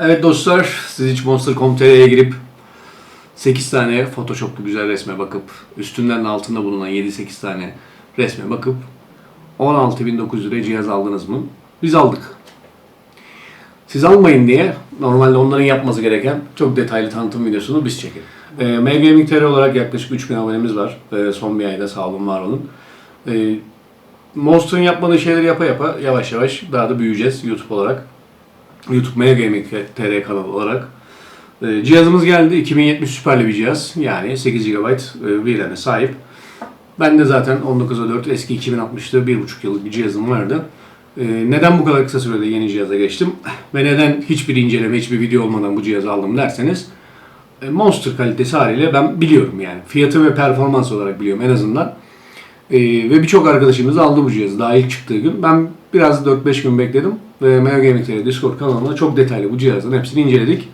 Evet dostlar, siz hiç Monster.com.tr'ye girip 8 tane Photoshop'lu güzel resme bakıp, üstünden de altında bulunan 7-8 tane resme bakıp 16.900 liraya cihaz aldınız mı? Biz aldık. Siz almayın diye normalde onların yapması gereken çok detaylı tanıtım videosunu biz çekelim. E, MG Gaming TR olarak yaklaşık 3000 abonemiz var. E, son bir ayda sağ olun var olun. E, Monster'ın yapmadığı şeyleri yapa yapa yavaş yavaş daha da büyüyeceğiz YouTube olarak. YouTube Mega Gaming TR kanalı olarak. E, cihazımız geldi. 2070 süperli bir cihaz. Yani 8 GB e, VRAM'e sahip. Ben de zaten 19'a 4 eski 2060'lı 1.5 yıllık bir cihazım vardı. E, neden bu kadar kısa sürede yeni cihaza geçtim? Ve neden hiçbir inceleme, hiçbir video olmadan bu cihazı aldım derseniz e, Monster kalitesi haliyle ben biliyorum yani. Fiyatı ve performans olarak biliyorum en azından. Ee, ve birçok arkadaşımız aldı bu cihazı daha ilk çıktığı gün. Ben biraz 4-5 gün bekledim ve Mega Gaming TV Discord kanalında çok detaylı bu cihazların hepsini inceledik.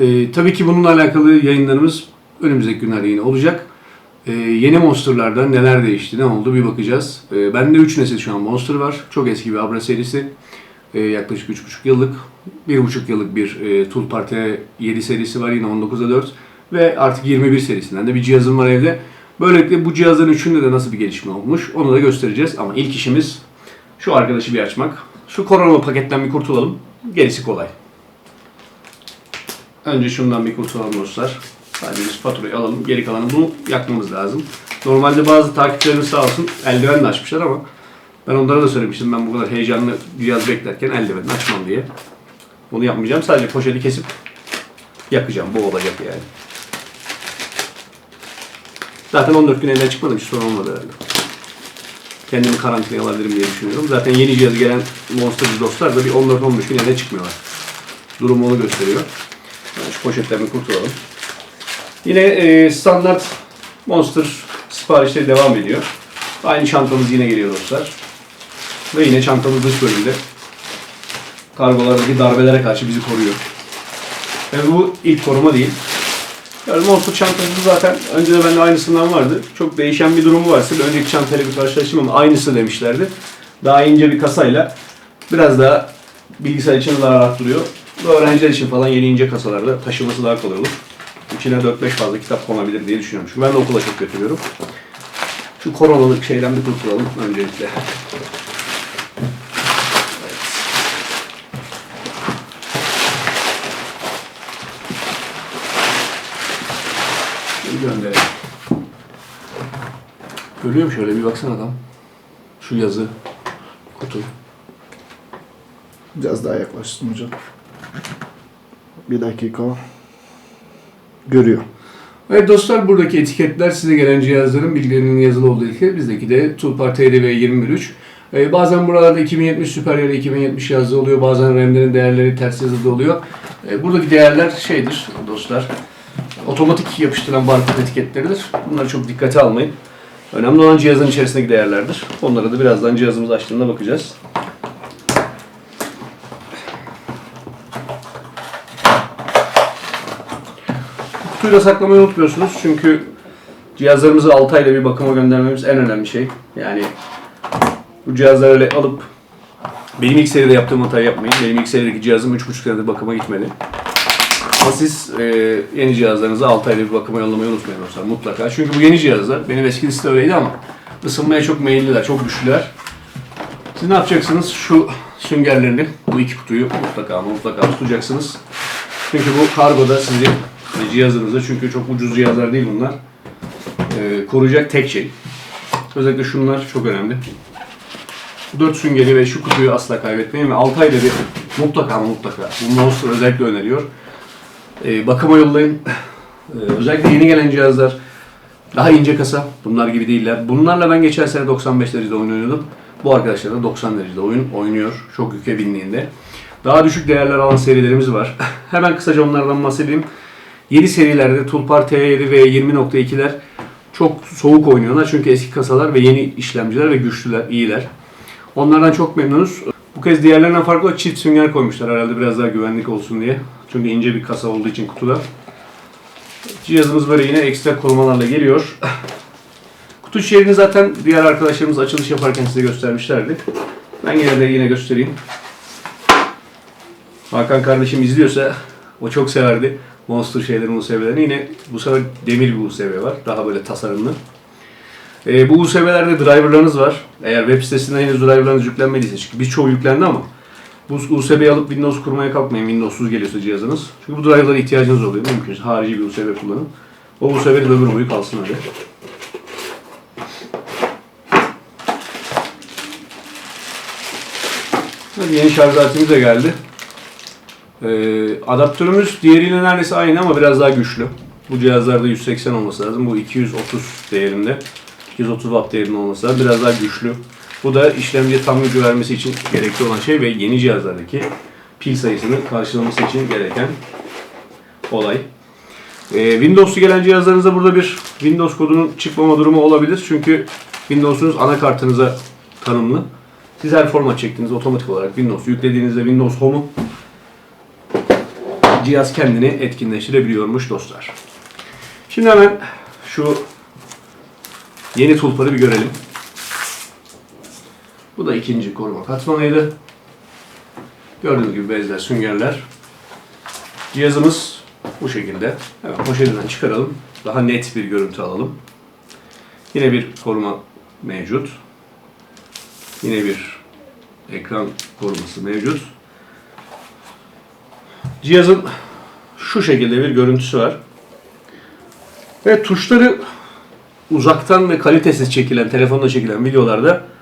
Ee, tabii ki bununla alakalı yayınlarımız önümüzdeki günlerde yine olacak. Ee, yeni Monster'larda neler değişti, ne oldu bir bakacağız. Ee, bende 3 nesil şu an Monster var. Çok eski bir Abra serisi. Ee, yaklaşık 3,5 yıllık. 1,5 yıllık bir e, Tool Party 7 serisi var yine 19'a 4. Ve artık 21 serisinden de bir cihazım var evde. Böylelikle bu cihazların üçünde de nasıl bir gelişme olmuş onu da göstereceğiz. Ama ilk işimiz şu arkadaşı bir açmak. Şu korona paketten bir kurtulalım. Gerisi kolay. Önce şundan bir kurtulalım dostlar. Sadece biz faturayı alalım. Geri kalanı bunu yakmamız lazım. Normalde bazı takipçilerimiz sağ olsun eldiven de açmışlar ama ben onlara da söylemiştim. Ben bu kadar heyecanlı cihaz beklerken eldivenini açmam diye. Bunu yapmayacağım. Sadece poşeti kesip yakacağım. Bu olacak yani. Zaten 14 gün elden çıkmadım hiç sorun olmadı herhalde. Kendimi karantinaya alabilirim diye düşünüyorum. Zaten yeni cihaz gelen Monster'cı dostlar da bir 14-15 gün elden çıkmıyorlar. Durum onu gösteriyor. Yani şu poşetlerini kurtulalım. Yine e, standart Monster siparişleri devam ediyor. Aynı çantamız yine geliyor dostlar. Ve yine çantamız dış bölümde kargolardaki darbelere karşı bizi koruyor. Ve bu ilk koruma değil. Yani Monster çantası zaten önce de bende aynısından vardı. Çok değişen bir durumu varsa bir önceki çantayla bir karşılaştım ama aynısı demişlerdi. Daha ince bir kasayla biraz daha bilgisayar için daha rahat duruyor. Bu öğrenciler için falan yeni ince kasalarda taşıması daha kolay olur. İçine 4-5 fazla kitap konabilir diye düşünüyorum. Çünkü ben de okula çok götürüyorum. Şu koronalık şeyden bir kurtulalım öncelikle. Gönderelim. Görüyor musun şöyle bir baksana adam. Şu yazı, kutu. Biraz daha yaklaştım hocam. Bir dakika. Görüyor. Evet dostlar buradaki etiketler size gelen cihazların bilgilerinin yazılı olduğu etiket. Bizdeki de ve 213. Ee, bazen buralarda 2070 Super ya da 2070 yazılı oluyor. Bazen RAM'lerin değerleri ters yazılı oluyor. Ee, buradaki değerler şeydir dostlar. Otomatik yapıştırılan barkod etiketleridir. Bunları çok dikkate almayın. Önemli olan cihazın içerisindeki değerlerdir. Onlara da birazdan cihazımız açtığında bakacağız. Kutuyla saklamayı unutmuyorsunuz çünkü cihazlarımızı 6 ayda bir bakıma göndermemiz en önemli şey. Yani bu cihazları öyle alıp benim ilk seride yaptığım hatayı yapmayın. Benim ilk serideki cihazım 3,5 senedir bakıma gitmedi. Ama siz e, yeni cihazlarınızı 6 ayda bir bakıma yollamayı unutmayın dostlar mutlaka. Çünkü bu yeni cihazlar, benim eski liste öyleydi ama ısınmaya çok meyilliler, çok güçlüler. Siz ne yapacaksınız? Şu süngerlerini, bu iki kutuyu mutlaka ama mutlaka tutacaksınız. Çünkü bu kargoda sizin cihazınızı, çünkü çok ucuz cihazlar değil bunlar, e, koruyacak tek şey. Özellikle şunlar çok önemli. Bu dört süngeri ve şu kutuyu asla kaybetmeyin ve 6 ayda bir mutlaka ama mutlaka, bu Monster özellikle öneriyor. E, bakıma yollayın. E, özellikle yeni gelen cihazlar daha ince kasa. Bunlar gibi değiller. Bunlarla ben geçen sene 95 derecede oynuyordum. Bu arkadaşlar da 90 derecede oyun oynuyor. Çok yüke binliğinde. Daha düşük değerler alan serilerimiz var. Hemen kısaca onlardan bahsedeyim. Yeni serilerde Tulpar T7 ve 20.2'ler çok soğuk oynuyorlar. Çünkü eski kasalar ve yeni işlemciler ve güçlüler, iyiler. Onlardan çok memnunuz. Bu kez diğerlerinden farklı çift sünger koymuşlar herhalde biraz daha güvenlik olsun diye. Çünkü ince bir kasa olduğu için kutuda. Cihazımız böyle yine ekstra korumalarla geliyor. Kutu içeriğini zaten diğer arkadaşlarımız açılış yaparken size göstermişlerdi. Ben yine de yine göstereyim. Hakan kardeşim izliyorsa o çok severdi. Monster şeylerin USB'lerini. Yine bu sefer demir bir USB var. Daha böyle tasarımlı. Ee, bu USB'lerde driverlarınız var. Eğer web sitesinden henüz driverlarınız yüklenmediyse. Çünkü birçoğu yüklendi ama bu USB'yi alıp Windows kurmaya kalkmayın. Windows'suz geliyorsa cihazınız. Çünkü bu driverlara ihtiyacınız oluyor. Mümkünse harici bir USB kullanın. O USB de ömür boyu kalsın hadi. Hadi yeni şarj aletimiz de geldi. Ee, adaptörümüz diğeriyle neredeyse aynı ama biraz daha güçlü. Bu cihazlarda 180 olması lazım. Bu 230 değerinde. 230 watt değerinde olması lazım. Biraz daha güçlü. Bu da işlemciye tam gücü vermesi için gerekli olan şey ve yeni cihazlardaki pil sayısını karşılaması için gereken olay. Ee, Windows'u gelen cihazlarınızda burada bir Windows kodunun çıkmama durumu olabilir. Çünkü Windows'unuz anakartınıza tanımlı. Siz her format çektiğinizde otomatik olarak Windows yüklediğinizde Windows Home'u cihaz kendini etkinleştirebiliyormuş dostlar. Şimdi hemen şu yeni tulparı bir görelim. Bu da ikinci koruma katmanıydı. Gördüğünüz gibi bezler, süngerler. Cihazımız bu şekilde. Hemen poşetinden çıkaralım. Daha net bir görüntü alalım. Yine bir koruma mevcut. Yine bir ekran koruması mevcut. Cihazın şu şekilde bir görüntüsü var. Ve tuşları uzaktan ve kalitesiz çekilen, telefonda çekilen videolarda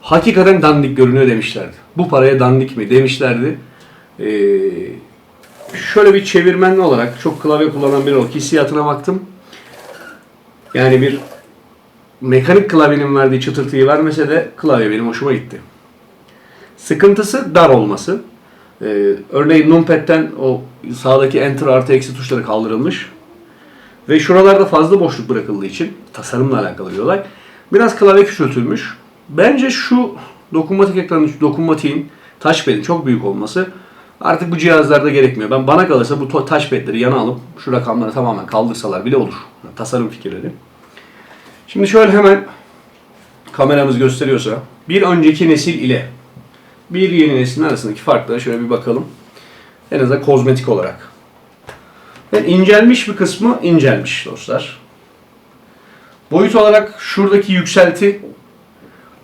hakikaten dandik görünüyor demişlerdi. Bu paraya dandik mi demişlerdi. Ee, şöyle bir çevirmenli olarak çok klavye kullanan biri olarak hissiyatına baktım. Yani bir mekanik klavyenin verdiği çıtırtıyı vermese de klavye benim hoşuma gitti. Sıkıntısı dar olması. Ee, örneğin Numpad'den o sağdaki Enter artı eksi tuşları kaldırılmış. Ve şuralarda fazla boşluk bırakıldığı için tasarımla alakalı bir olay. Biraz klavye küçültülmüş. Bence şu dokunmatik ekranın, dokunmatiğin touchpad'in çok büyük olması artık bu cihazlarda gerekmiyor. Ben bana kalırsa bu to- touchpad'leri yana alıp şu rakamları tamamen kaldırsalar bile olur. Tasarım fikirleri. Şimdi şöyle hemen kameramız gösteriyorsa bir önceki nesil ile bir yeni neslin arasındaki farklara şöyle bir bakalım. En azından kozmetik olarak. Ve incelmiş bir kısmı incelmiş dostlar. Boyut olarak şuradaki yükselti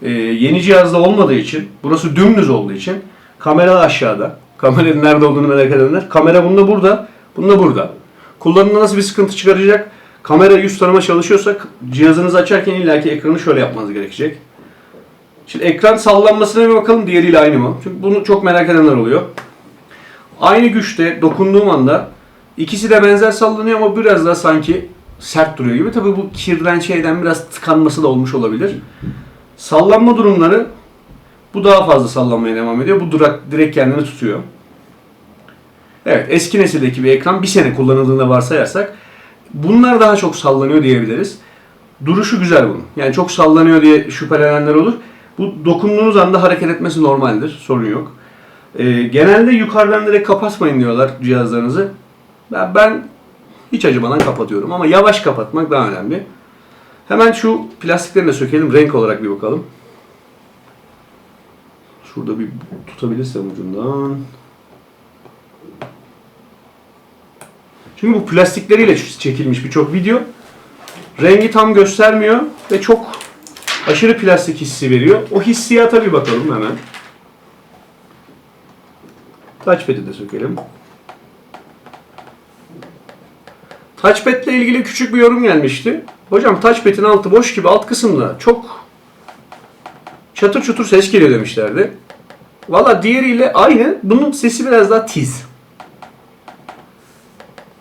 e, yeni cihazda olmadığı için, burası dümdüz olduğu için kamera aşağıda. Kameranın nerede olduğunu merak edenler. Kamera bunda burada, bunda burada. Kullanımda nasıl bir sıkıntı çıkaracak? Kamera yüz tanıma çalışıyorsak cihazınızı açarken illaki ekranı şöyle yapmanız gerekecek. Şimdi ekran sallanmasına bir bakalım diğeriyle aynı mı? Çünkü bunu çok merak edenler oluyor. Aynı güçte dokunduğum anda ikisi de benzer sallanıyor ama biraz daha sanki sert duruyor gibi. Tabii bu kirden şeyden biraz tıkanması da olmuş olabilir. Sallanma durumları bu daha fazla sallanmaya devam ediyor. Bu durak direkt kendini tutuyor. Evet eski nesildeki bir ekran bir sene kullanıldığında varsayarsak bunlar daha çok sallanıyor diyebiliriz. Duruşu güzel bunun. Yani çok sallanıyor diye şüphelenenler olur. Bu dokunduğunuz anda hareket etmesi normaldir. Sorun yok. Ee, genelde yukarıdan direkt kapatmayın diyorlar cihazlarınızı. Ben, ben hiç acımadan kapatıyorum ama yavaş kapatmak daha önemli. Hemen şu plastiklerini de sökelim. Renk olarak bir bakalım. Şurada bir tutabilirsem ucundan. Çünkü bu plastikleriyle çekilmiş birçok video. Rengi tam göstermiyor ve çok aşırı plastik hissi veriyor. O hissiyata bir bakalım hemen. Touchpad'i de sökelim. Touchpad ile ilgili küçük bir yorum gelmişti. Hocam touchpad'in altı boş gibi alt kısımda çok çatır çutur ses geliyor demişlerdi. Valla diğeriyle aynı. Bunun sesi biraz daha tiz.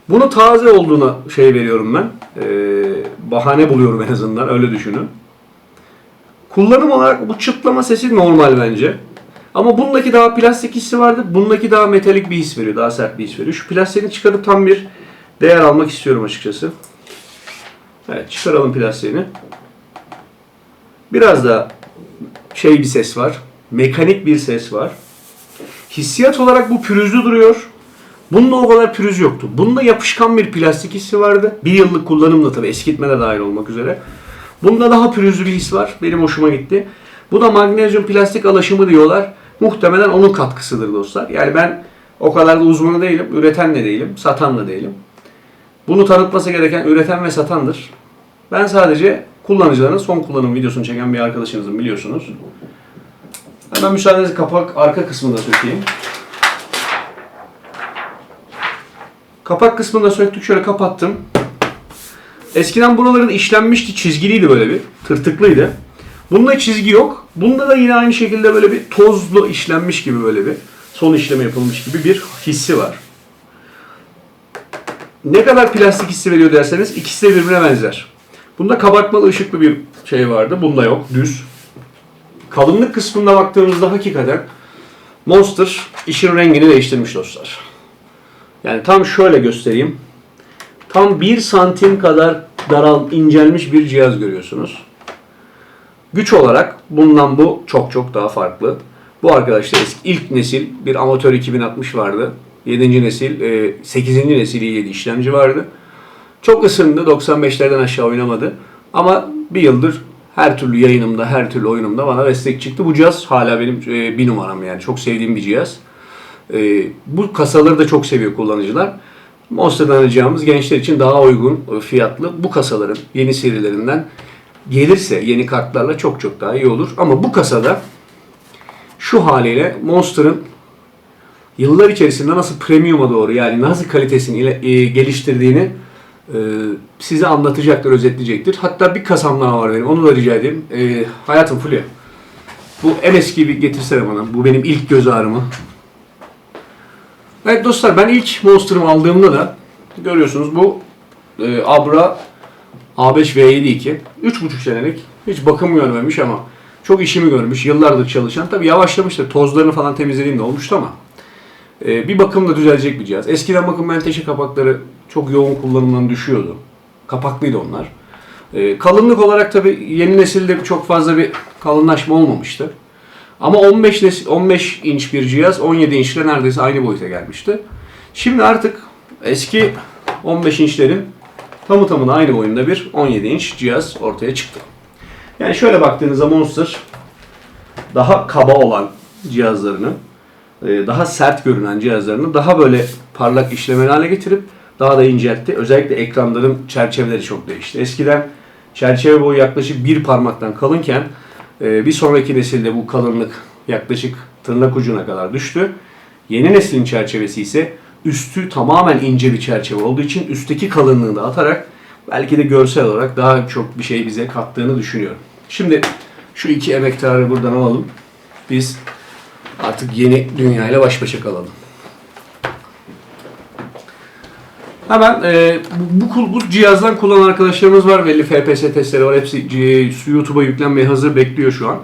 Bunu taze olduğuna şey veriyorum ben. Ee, bahane buluyorum en azından. Öyle düşünün. Kullanım olarak bu çıtlama sesi normal bence. Ama bundaki daha plastik hissi vardı. Bundaki daha metalik bir his veriyor. Daha sert bir his veriyor. Şu plastiğini çıkarıp tam bir değer almak istiyorum açıkçası. Evet çıkaralım plastiğini. Biraz da şey bir ses var. Mekanik bir ses var. Hissiyat olarak bu pürüzlü duruyor. Bunda o kadar pürüz yoktu. Bunda yapışkan bir plastik hissi vardı. Bir yıllık kullanımla tabii eskitme de dahil olmak üzere. Bunda daha pürüzlü bir his var. Benim hoşuma gitti. Bu da magnezyum plastik alaşımı diyorlar. Muhtemelen onun katkısıdır dostlar. Yani ben O kadar da uzmanı değilim. Üreten de değilim. Satan da değilim. Bunu tanıtması gereken üreten ve satandır. Ben sadece kullanıcıların son kullanım videosunu çeken bir arkadaşınızım biliyorsunuz. Hemen müsaadenizle kapak arka kısmını da sökeyim. Kapak kısmını da söktük şöyle kapattım. Eskiden buraların işlenmişti, çizgiliydi böyle bir. Tırtıklıydı. Bunda çizgi yok. Bunda da yine aynı şekilde böyle bir tozlu işlenmiş gibi böyle bir son işleme yapılmış gibi bir hissi var. Ne kadar plastik hissi veriyor derseniz ikisi de birbirine benzer. Bunda kabartmalı ışıklı bir şey vardı. Bunda yok. Düz. Kalınlık kısmına baktığımızda hakikaten Monster işin rengini değiştirmiş dostlar. Yani tam şöyle göstereyim. Tam 1 santim kadar daral, incelmiş bir cihaz görüyorsunuz. Güç olarak bundan bu çok çok daha farklı. Bu arkadaşlar ilk nesil bir amatör 2060 vardı. 7. nesil, e, 8. nesil i7 işlemci vardı. Çok ısındı. 95'lerden aşağı oynamadı. Ama bir yıldır her türlü yayınımda, her türlü oyunumda bana destek çıktı. Bu cihaz hala benim e, bir numaram yani. Çok sevdiğim bir cihaz. E, bu kasaları da çok seviyor kullanıcılar. Monster'dan alacağımız gençler için daha uygun e, fiyatlı bu kasaların yeni serilerinden gelirse yeni kartlarla çok çok daha iyi olur. Ama bu kasada şu haliyle Monster'ın yıllar içerisinde nasıl premium'a doğru yani nasıl kalitesini ile- e, geliştirdiğini e, size anlatacaktır, özetleyecektir. Hatta bir kasam daha var benim. Onu da rica edeyim. E, hayatım Fulya. Bu en eskiyi bir getirsene bana. Bu benim ilk göz ağrımı. Evet dostlar ben ilk Monster'ımı aldığımda da görüyorsunuz bu e, Abra A5V72. 3,5 senelik. Hiç bakım görmemiş ama çok işimi görmüş. Yıllardır çalışan. Tabi yavaşlamıştır. Tozlarını falan temizlediğimde olmuştu ama e, bir bakımla düzelecek bir cihaz. Eskiden bakım menteşe kapakları çok yoğun kullanımdan düşüyordu. Kapaklıydı onlar. E, kalınlık olarak tabi yeni nesilde çok fazla bir kalınlaşma olmamıştı. Ama 15 nesil, 15 inç bir cihaz 17 inçle neredeyse aynı boyuta gelmişti. Şimdi artık eski 15 inçlerin tamı tamına aynı boyunda bir 17 inç cihaz ortaya çıktı. Yani şöyle baktığınızda Monster daha kaba olan cihazlarını, daha sert görünen cihazlarını daha böyle parlak işlemeli hale getirip daha da inceltti. Özellikle ekranların çerçeveleri çok değişti. Eskiden çerçeve boyu yaklaşık bir parmaktan kalınken e, bir sonraki nesilde bu kalınlık yaklaşık tırnak ucuna kadar düştü. Yeni neslin çerçevesi ise üstü tamamen ince bir çerçeve olduğu için üstteki kalınlığı da atarak belki de görsel olarak daha çok bir şey bize kattığını düşünüyorum. Şimdi şu iki emektarı buradan alalım. Biz artık yeni dünyayla baş başa kalalım. Hemen e, bu, bu, bu cihazdan kullanan arkadaşlarımız var. Belli FPS testleri var. Hepsi e, YouTube'a yüklenmeye hazır bekliyor şu an.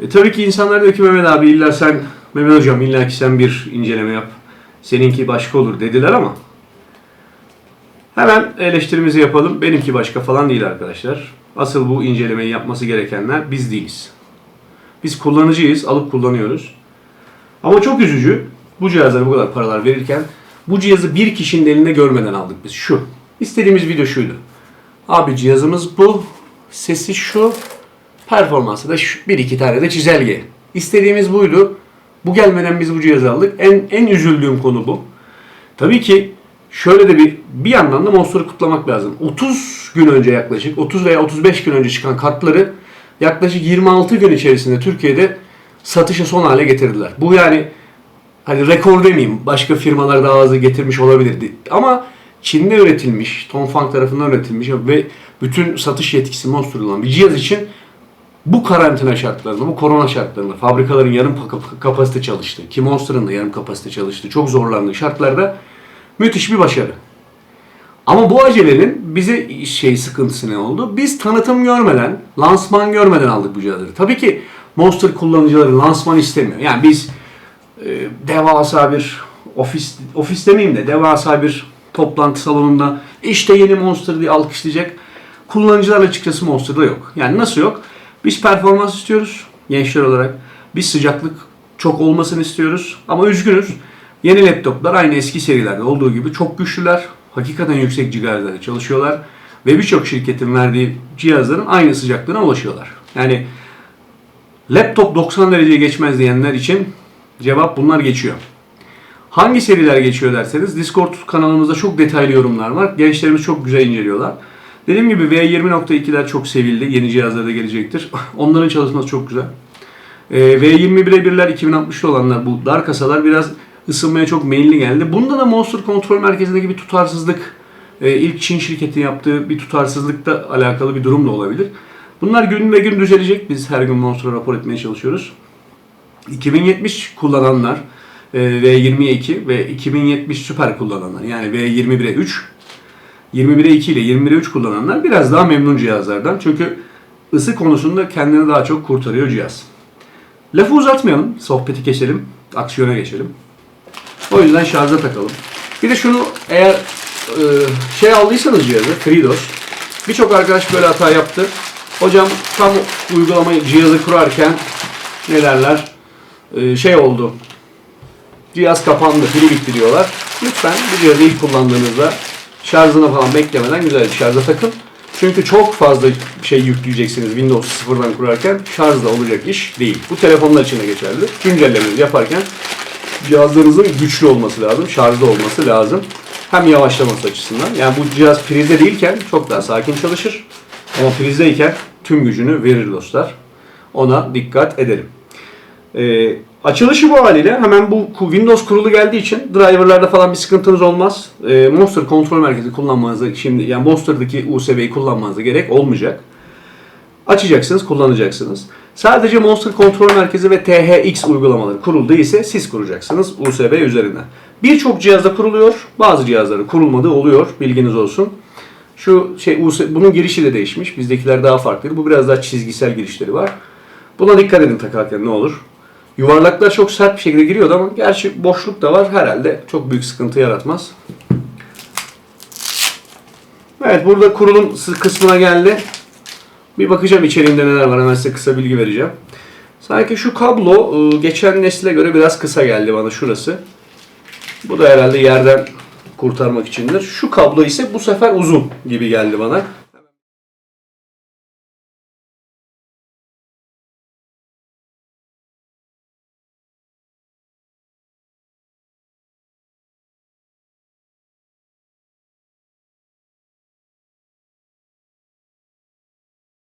E, tabii ki insanlar diyor ki Mehmet abi illa sen, Mehmet hocam illa ki sen bir inceleme yap. Seninki başka olur dediler ama hemen eleştirimizi yapalım. Benimki başka falan değil arkadaşlar. Asıl bu incelemeyi yapması gerekenler biz değiliz. Biz kullanıcıyız, alıp kullanıyoruz. Ama çok üzücü. Bu cihazlara bu kadar paralar verirken bu cihazı bir kişinin elinde görmeden aldık biz. Şu. İstediğimiz video şuydu. Abi cihazımız bu. Sesi şu. Performansı da şu. Bir iki tane de çizelge. İstediğimiz buydu. Bu gelmeden biz bu cihazı aldık. En, en üzüldüğüm konu bu. Tabii ki şöyle de bir bir yandan da Monster'ı kutlamak lazım. 30 gün önce yaklaşık 30 veya 35 gün önce çıkan kartları yaklaşık 26 gün içerisinde Türkiye'de satışa son hale getirdiler. Bu yani hani rekor demeyeyim. Başka firmalar daha hızlı getirmiş olabilirdi. Ama Çin'de üretilmiş, Tongfang tarafından üretilmiş ve bütün satış yetkisi Monster'da olan bir cihaz için bu karantina şartlarında, bu korona şartlarında fabrikaların yarım pa- kapasite çalıştı. Ki Monster'ın da yarım kapasite çalıştı. Çok zorlandığı şartlarda müthiş bir başarı. Ama bu acelenin bize şey sıkıntısı ne oldu? Biz tanıtım görmeden, lansman görmeden aldık bu cihazları. Tabii ki Monster kullanıcıları lansman istemiyor. Yani biz e, devasa bir ofis, ofis demeyeyim de devasa bir toplantı salonunda işte yeni Monster diye alkışlayacak kullanıcılar açıkçası Monster'da yok. Yani nasıl yok? Biz performans istiyoruz gençler olarak. Biz sıcaklık çok olmasını istiyoruz. Ama üzgünüz. Yeni laptoplar aynı eski serilerde olduğu gibi çok güçlüler. Hakikaten yüksek gigahertz'lerde çalışıyorlar. Ve birçok şirketin verdiği cihazların aynı sıcaklığına ulaşıyorlar. Yani laptop 90 dereceye geçmez diyenler için cevap bunlar geçiyor. Hangi seriler geçiyor derseniz Discord kanalımızda çok detaylı yorumlar var. Gençlerimiz çok güzel inceliyorlar. Dediğim gibi V20.2'ler çok sevildi. Yeni cihazlarda gelecektir. Onların çalışması çok güzel. Ee, V21'e birler 2060'lı olanlar bu dar kasalar biraz ısınmaya çok meyilli geldi. Bunda da Monster Kontrol Merkezi'ndeki bir tutarsızlık e, ilk Çin şirketi yaptığı bir tutarsızlıkla alakalı bir durum da olabilir. Bunlar gün ve gün düzelecek. Biz her gün Monster'a rapor etmeye çalışıyoruz. 2070 kullananlar e, V20'ye 2 ve 2070 Super kullananlar yani V21'e 3 21'e 2 ile 21'e 3 kullananlar biraz daha memnun cihazlardan. Çünkü ısı konusunda kendini daha çok kurtarıyor cihaz. Lafı uzatmayalım, sohbeti keselim, aksiyona geçelim. O yüzden şarja takalım. Bir de şunu eğer e, şey aldıysanız cihazı, FreeDOS. Birçok arkadaş böyle hata yaptı. Hocam tam uygulamayı cihazı kurarken ne derler e, şey oldu. Cihaz kapandı, pili bitti diyorlar. Lütfen bu cihazı ilk kullandığınızda şarjını falan beklemeden güzel bir şarja takın. Çünkü çok fazla şey yükleyeceksiniz Windows sıfırdan kurarken şarjla olacak iş değil. Bu telefonlar için de geçerli. Güncellemenizi yaparken cihazlarınızın güçlü olması lazım, şarjlı olması lazım. Hem yavaşlaması açısından. Yani bu cihaz prizde değilken çok daha sakin çalışır. Ama prizdeyken tüm gücünü verir dostlar. Ona dikkat edelim. Ee, açılışı bu haliyle hemen bu Windows kurulu geldiği için driverlarda falan bir sıkıntınız olmaz. Ee, Monster kontrol merkezi kullanmanıza şimdi yani Monster'daki USB'yi kullanmanıza gerek olmayacak. Açacaksınız, kullanacaksınız. Sadece Monster Kontrol Merkezi ve THX uygulamaları kuruldu ise siz kuracaksınız USB üzerinden. Birçok cihazda kuruluyor, bazı cihazları kurulmadığı oluyor, bilginiz olsun. Şu şey USB, bunun girişi de değişmiş. Bizdekiler daha farklı. Bu biraz daha çizgisel girişleri var. Buna dikkat edin takarken ne olur. Yuvarlaklar çok sert bir şekilde giriyordu ama gerçi boşluk da var herhalde çok büyük sıkıntı yaratmaz. Evet burada kurulum kısmına geldi. Bir bakacağım içeriğinde neler var hemen size kısa bilgi vereceğim. Sanki şu kablo e, geçen nesile göre biraz kısa geldi bana şurası. Bu da herhalde yerden kurtarmak içindir. Şu kablo ise bu sefer uzun gibi geldi bana.